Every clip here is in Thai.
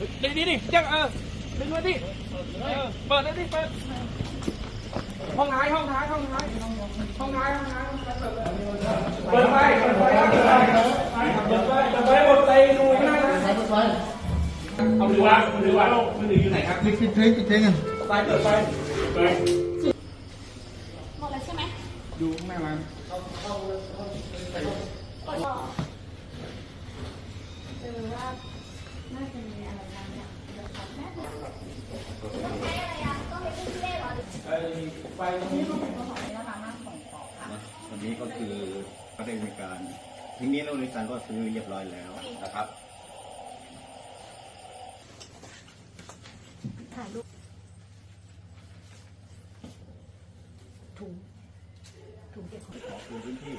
ดิดิดิแจ้งเออดึงมาดิเออเปิดเลยดิเปิดห้องท้ายห้องท้ายห้องท้ายห้องท้ายห้องท้ายเปิดไฟเปิ นะเอามือวางมือวางมือถืออยู่ไหนครับปิดปิดเพลงปิดเพลงกันไฟเปิดไฟเปิดหมดแล้วใช่ไหมดูข้างหน้าร้านก็เออว่าน่าจะมีอะไรบางอย่างเดี๋ยวขอแป๊บนึงต้องใช้อะไรอะต้องนที่ได้รอไอ้ไฟตรงนี้ของของในราคาห้าของของค่ะ นะวันนี้ก็คือก็ได้มีการทีนี้เราในการก็ซื้อเรียบร้อยแล้วนะครับ ถ่ายรูปถุงถุงเก็บของ ขอคืนพื้นที่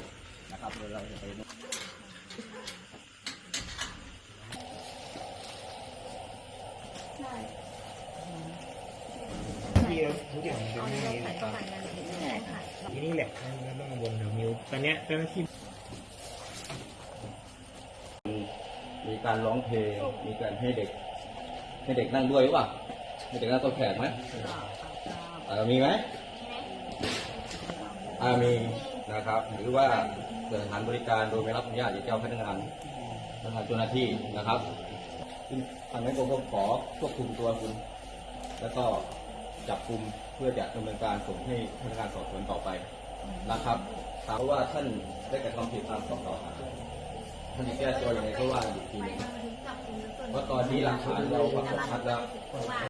นะครับโดยเราจะไป ใช่ ที่ทุกอย่างมันเป็นหน้านี้นะครับใช่ค่ะทีนี้แหละไม่ต้องกังวลเดี๋ยวมิวตอนเนี้ยเจ้าหน้าที่มีการร้องเพลง มีการให้เด็ก ให้เด็กนั่งด้วยหรือเปล่าให้เด็กนั่งตัวแขกไหมอ่ามีไหมอ่ามีนะครับ หรือว่าเปิดสถานบริการโดยไม่รับอนุญาตจากเจ้าพนักงานพนักงานเจ้าหน้าที่นะครับ ซึ่งทางนั้นผมก็ขอควบคุมตัวคุณ แล้วก็จับกลุ่มเพื่อจะดำเนินการส่งให้พนักงานสอบสวนต่อไปนะครับถามว่าท่านได้กระทำผิดตามข้อกล่าวหาท่านจะแก้ตัวยังไงก็ว่าอยู่ทีมเพราะตอนนี้หลักฐานเราปรากฏชัดแล้ว